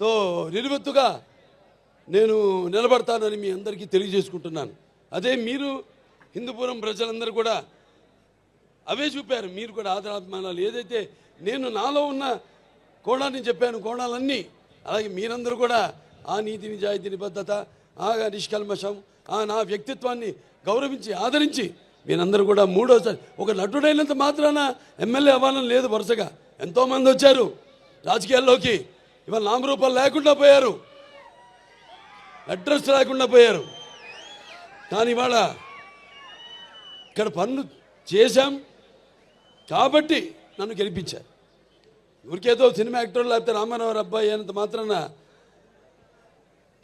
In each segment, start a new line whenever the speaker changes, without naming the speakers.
తో నిలువెత్తుగా నేను నిలబడతానని మీ అందరికీ తెలియజేసుకుంటున్నాను. అదే మీరు హిందూపురం ప్రజలందరూ కూడా అవే చూపారు. మీరు కూడా ఆదరాభిమానాలు. ఏదైతే నేను నాలో ఉన్న కోణాన్ని చెప్పాను కోణాలన్నీ అలాగే మీరందరూ కూడా ఆ నీతి నిజాయితీ నిబద్ధత ఆ నిష్కల్మషం ఆ నా వ్యక్తిత్వాన్ని గౌరవించి ఆదరించి మీరందరూ కూడా మూడోసారి ఒక నటుడైనంత మాత్రాన ఎమ్మెల్యే అవ్వాలని లేదు వరుసగా. ఎంతోమంది వచ్చారు రాజకీయాల్లోకి. ఇవాళ నామరూపాలు లేకుండా పోయారు. అడ్రస్ లేకుండా పోయారు. కానీ ఇవాళ ఇక్కడ పనులు చేశాం. కాబట్టి నన్ను గెలిపించారు. ఊరికేదో సినిమా యాక్టర్ లేకపోతే రామారావు అబ్బాయి అయినంత మాత్రాన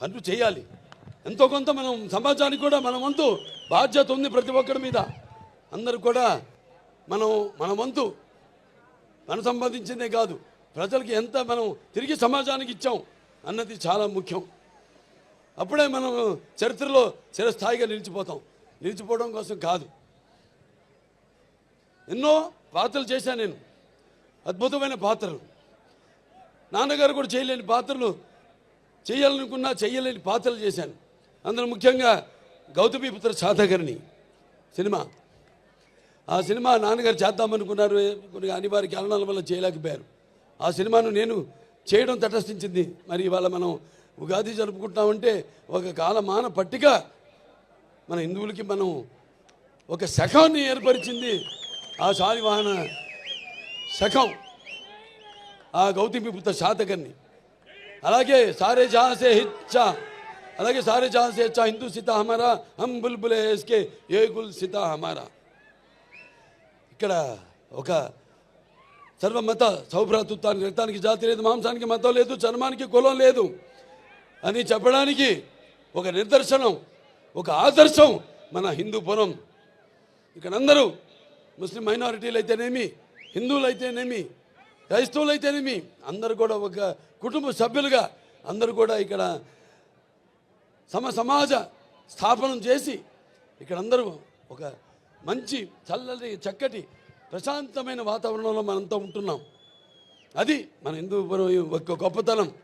పనులు చేయాలి. ఎంతో కొంత మనం సమాజానికి కూడా మన వంతు బాధ్యత ఉంది ప్రతి ఒక్కరి మీద. అందరూ కూడా మనం మన వంతు మనం సంపాదించిందే కాదు. ప్రజలకి ఎంత మనం తిరిగి సమాజానికి ఇచ్చాం అన్నది చాలా ముఖ్యం. అప్పుడే మనం చరిత్రలో చిరస్థాయిగా నిలిచిపోతాం. నిలిచిపోవడం కోసం కాదు. ఎన్నో పాత్రలు చేశాను నేను. అద్భుతమైన పాత్రలు. నాన్నగారు కూడా చేయలేని పాత్రలు చేయాలనుకున్నా చేయలేని పాత్రలు చేశాను. అందులో ముఖ్యంగా గౌతమీపుత్ర సాధకర్ణి సినిమా. ఆ సినిమా నాన్నగారు చేద్దామనుకున్నారు కొన్ని అనివార్య కారణాల వల్ల చేయలేకపోయారు. ఆ సినిమాను నేను చేయడం తటస్థించింది. మరి ఇవాళ మనం ఉగాది జరుపుకుంటామంటే ఒక కాలమాన పట్టిక మన హిందువులకి మనం ఒక శఖాన్ని ఏర్పరిచింది. ఆ శాలివాహన శఖం ఆ గౌతమిపుత్ర శాతకర్ణి. అలాగే సారే జాసే హిచ్చా అలాగే సారే జాసే హెచ్చా హిందూ సీత హమారా హం బుల్బులే ఎస్కే ఏ గుల్ సీత హమారా. ఇక్కడ ఒక సర్వమత సౌభ్రాతృత్వానికి రక్తానికి జాతి లేదు మాంసానికి మతం లేదు చర్మానికి కులం లేదు అని చెప్పడానికి ఒక నిదర్శనం ఒక ఆదర్శం మన హిందూపురం ఇక్కడ అందరూ ముస్లిం మైనారిటీలు అయితేనేమి హిందువులు అయితేనేమి క్రైస్తవులు అయితేనేమి అందరూ కూడా ఒక కుటుంబ సభ్యులుగా అందరూ కూడా ఇక్కడ సమ సమాజ స్థాపనం చేసి ఇక్కడ అందరూ ఒక మంచి చల్లని చక్కటి ప్రశాంతమైన వాతావరణంలో మనంతా ఉంటున్నాం. అది మన హిందూ యొక్క గొప్పతనం.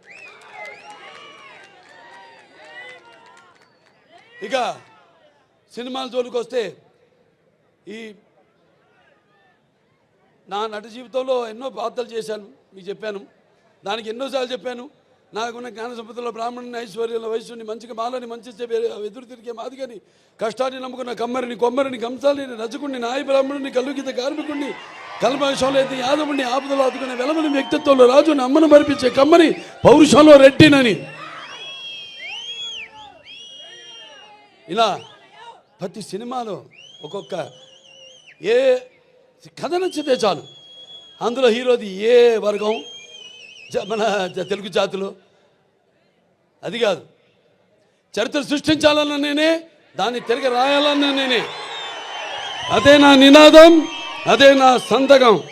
ఇక సినిమాల జోలికి వస్తే ఈ నా నట జీవితంలో ఎన్నో పాత్రలు చేశాను మీకు చెప్పాను. దానికి ఎన్నోసార్లు చెప్పాను. నాకున్న జ్ఞాన సంపదలో బ్రాహ్మణుని ఐశ్వర్యంలో వయస్సుని మంచిగా మాలని మంచి చెప్పే ఎదురు తిరిగే మాదిగని కష్టాన్ని నమ్ముకున్న కమ్మరిని కొమ్మరిని కంసాలిని రజకుణ్ణి నాయ బ్రాహ్మణుని కలుగిత కార్మికుడిని కల్మషంలో అయితే యాదవుణ్ణి ఆపదలో ఆదుకునే వెలమని వ్యక్తిత్వంలో రాజుని అమ్మను మరిపించే కమ్మని పౌరుషంలో రెట్టినని. ఇలా ప్రతి సినిమాలో ఒక్కొక్క ఏ కథ నచ్చితే చాలు. అందులో హీరోది ఏ వర్గం? మన తెలుగు జాతిలో. అది కాదు. చరిత్ర సృష్టించాలన్న నేనే దాన్ని తిరిగి రాయాలన్న నేనే. అదే నా నినాదం అదే నా సంతకం.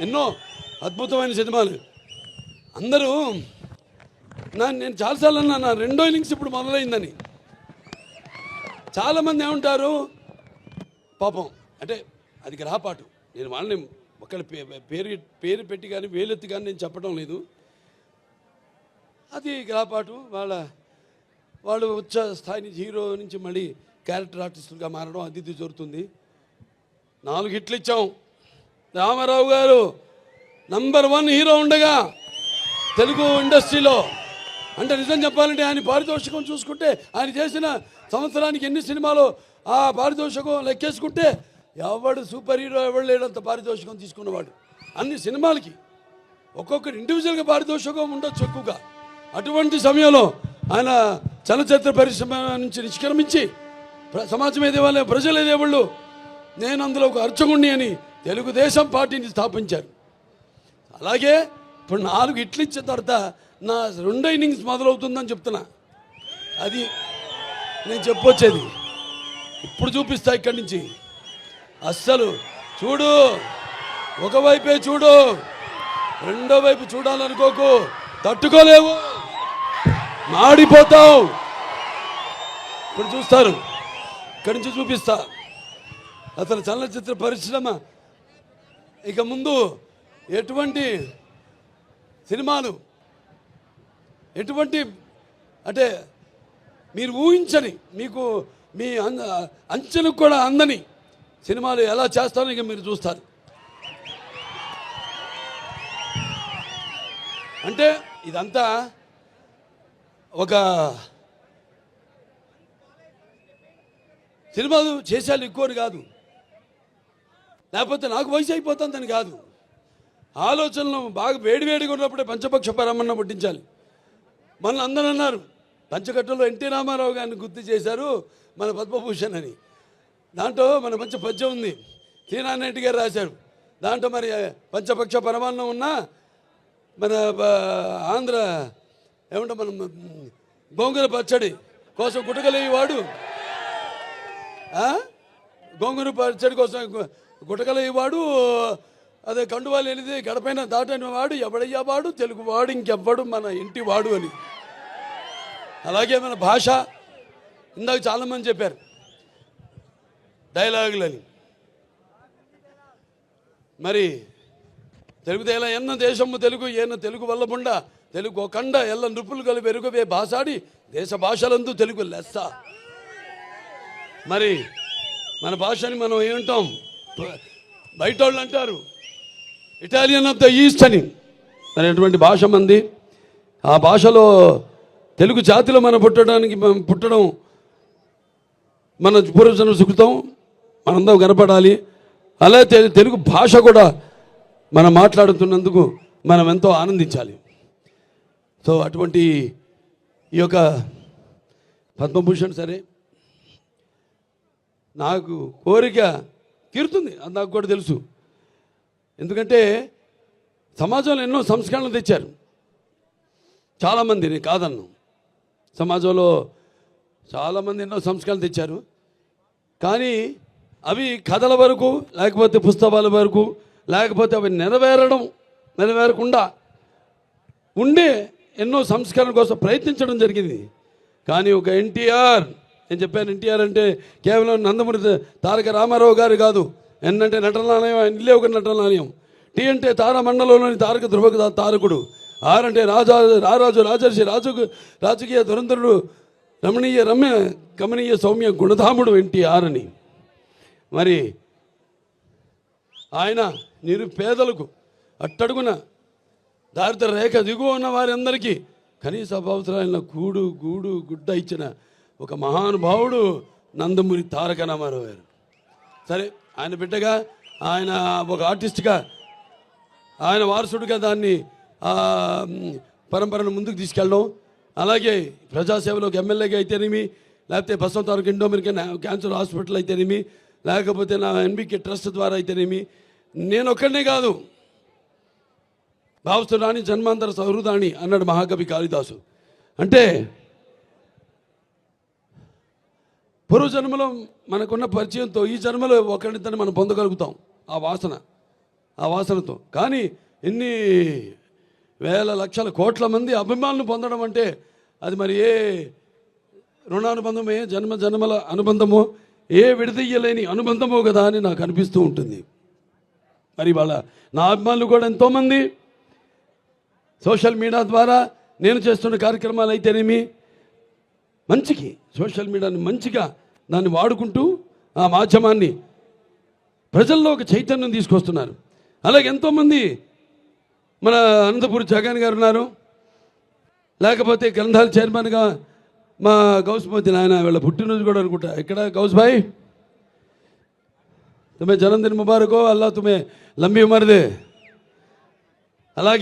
ఎన్నో అద్భుతమైన సినిమాలు. అందరూ నా నేను చాలాసార్లు అన్నా నా రెండో ఇన్నింగ్స్ ఇప్పుడు మొదలైందని. చాలామంది ఏమంటారు? పాపం. అంటే అది గ్రహపాటు. నేను వాళ్ళని ఒకళ్ళ పే- పేరు పేరు పెట్టి కానీ వేలెత్తి కానీ నేను చెప్పడం లేదు. అది గ్రహపాటు వాళ్ళ వాళ్ళు వచ్చే స్థాయి హీరో నుంచి మళ్ళీ క్యారెక్టర్ ఆర్టిస్టులుగా మారడం అది ఇది జరుగుతుంది. నాలుగు హిట్లు ఇచ్చాం. రామారావు గారు నంబర్ వన్ హీరో ఉండగా తెలుగు ఇండస్ట్రీలో అంటే నిజం చెప్పాలంటే ఆయన పారితోషికం చూసుకుంటే ఆయన చేసిన సంవత్సరానికి ఎన్ని సినిమాలు ఆ పారితోషికం లెక్కేసుకుంటే ఎవడు సూపర్ హీరో ఎవడు లేడంత పారితోషికం తీసుకున్నవాడు. అన్ని సినిమాలకి ఒక్కొక్కటి ఇండివిజువల్గా పారితోషికం ఉండొచ్చు ఎక్కువగా. అటువంటి సమయంలో ఆయన చలచిత్ర పరిశ్రమ నుంచి నిష్క్రమించి ప్ర- సమాజం ఏదేవాళ్ళే ప్రజలు ఏదేవాళ్ళు నేను అందులో ఒక అర్చకుణ్ణి అని తెలుగుదేశం పార్టీని స్థాపించారు. అలాగే ఇప్పుడు నాలుగు ఇట్లు ఇచ్చిన తర్వాత నా రెండో ఇన్నింగ్స్ మొదలవుతుందని చెప్తున్నా. అది నేను చెప్పొచ్చేది. ఇప్పుడు చూపిస్తా ఇక్కడి నుంచి. అస్సలు చూడు. ఒకవైపే చూడు. రెండో వైపు చూడాలనుకోకు. తట్టుకోలేవు. మాడిపోతావు. ఇప్పుడు చూస్తారు. ఇక్కడి నుంచి చూపిస్తా. అసలు చలనచిత్ర పరిశ్రమ. ఇక ముందు ఎటువంటి సినిమాలు ఎటువంటి అంటే మీరు ఊహించని మీకు మీ అం- అంచెలకు కూడా అందని సినిమాలు ఎలా చేస్తారో ఇక మీరు చూస్తారు. అంటే ఇదంతా ఒక సినిమాలు చేసేది ఎక్కువని కాదు. లేకపోతే నాకు వయసు అయిపోతుందని కాదు. ఆలోచనలు బాగా వేడివేడిగా ఉన్నప్పుడే పంచపక్ష పరమన్న పుట్టించాలి. మన అందరూ అన్నారు. పంచకట్టలో ఎన్టీ రామారావు గారిని గుర్తు చేశారు మన పద్మభూషణ్ అని. దాంట్లో మన మంచి పద్యం ఉంది. శ్రీనారాయణ గారు రాశారు. దాంట్లో మరి పంచపక్ష పరమాన్నం ఉన్నా మన ఆంధ్ర ఏమంటే మనం గోంగూర పచ్చడి కోసం గుటకలేవాడు గోంగూర పచ్చడి కోసం గుటకలేవాడు అదే కండువాలు ఎనిది గడపైన దాటని వాడు ఎవడయ్యా వాడు? తెలుగు వాడు ఇంకెవ్వడు మన ఇంటి వాడు అని. అలాగే మన భాష. ఇందాక చాలామంది చెప్పారు డైలాగులని. మరి తెలుగు ఎన్న దేశము తెలుగు ఏన తెలుగు వల్లబుండ తెలుగు కండ ఎల్ల నృపులు కలిపి ఎరుగవే భాషాడి దేశ భాషలందు తెలుగు లెస్స. మరి మన భాషని మనం ఏమంటాం? బయట వాళ్ళు అంటారు ఇటాలియన్ ఆఫ్ ద ఈస్ట్ అని. మరి అటువంటి భాష మంది. ఆ భాషలో తెలుగు జాతిలో మనం పుట్టడానికి మనం పుట్టడం మన పూర్వజన్మ సుకృతం. మనందరం కనపడాలి అలా తెలుగు భాష కూడా మనం మాట్లాడుతున్నందుకు మనం ఎంతో ఆనందించాలి. సో అటువంటి ఈ యొక్క పద్మభూషణ్ సరే నాకు కోరిక తీరుతుంది. అది నాకు కూడా తెలుసు. ఎందుకంటే సమాజంలో ఎన్నో సంస్కరణలు తెచ్చారు. చాలామంది నేను కాదన్ను. సమాజంలో చాలామంది ఎన్నో సంస్కరణలు తెచ్చారు. కానీ అవి కథల వరకు లేకపోతే పుస్తకాల వరకు లేకపోతే అవి నెరవేరడం నెరవేరకుండా ఉండే ఎన్నో సంస్కరణ కోసం ప్రయత్నించడం జరిగింది. కానీ ఒక ఎన్టీఆర్ నేను చెప్పాను ఎన్టీఆర్ అంటే కేవలం నందమూరి తారక రామారావు గారు కాదు ఎన్ అంటే నటనాలయం ఆయన ఇల్లే ఒక నటనాలయం. టీ అంటే తారామండలంలోని తారక ధ్రువక తారకుడు ఆర్ అంటే రాజా రారాజు రాజర్షి రాజు రాజకీయ దురంధరుడు రమణీయ రమ్య గమనీయ సౌమ్య గుణధాముడు ఎన్టీఆర్ అని. మరి ఆయన నిరుపేదలకు అట్టడుగున దారిద్ర రేఖ దిగువ ఉన్న వారందరికీ కనీస అవసరాలైన కూడు గూడు గుడ్డ ఇచ్చిన ఒక మహానుభావుడు నందమూరి తారక రామారావు గారు. సరే ఆయన బిడ్డగా ఆయన ఒక ఆర్టిస్ట్గా ఆయన వారసుడిగా దాన్ని పరంపరను ముందుకు తీసుకెళ్ళడం అలాగే ప్రజాసేవలోకి ఎమ్మెల్యేగా అయితేనేమి లేకపోతే బసవంతారకు ఇండో అమెరికన్ క్యాన్సర్ హాస్పిటల్ అయితేనేమి లేకపోతే నా ఎన్బికే ట్రస్ట్ ద్వారా అయితేనేమి? నేను ఒక్కడనే కాదు భావస్తురాణి జన్మాంతర సహృదాణి అన్నాడు మహాకవి కాళిదాసు. అంటే పూర్వజన్మలో మనకున్న పరిచయంతో ఈ జన్మలో ఒకరిద్దరిని మనం పొందగలుగుతాం ఆ వాసన ఆ వాసనతో. కానీ ఎన్ని వేల లక్షల కోట్ల మంది అభిమానులు పొందడం అంటే అది మరి ఏ రుణానుబంధమో జన్మ జన్మల అనుబంధమో ఏ విడదీయలేని అనుబంధమో కదా అని నాకు అనిపిస్తూ ఉంటుంది. మరి వాళ్ళ నా అభిమానులు కూడా ఎంతోమంది. సోషల్ మీడియా ద్వారా నేను చేస్తున్న కార్యక్రమాలు అయితేనేమి మంచికి సోషల్ మీడియాని మంచిగా దాన్ని వాడుకుంటూ ఆ మాధ్యమాన్ని ప్రజల్లో ఒక చైతన్యం తీసుకొస్తున్నారు. అలాగే ఎంతోమంది మన అనంతపూర్ జగన్ గారు ఉన్నారు. లేకపోతే గ్రంథాల చైర్మన్గా మా గౌస్మతి నాయన వీళ్ళ పుట్టినరోజు కూడా అనుకుంటా. ఇక్కడ గౌస్ భాయ్? తుమ్మే జనందిన ముబారకో అల్లా తుమే లంబి ఉమర్దే.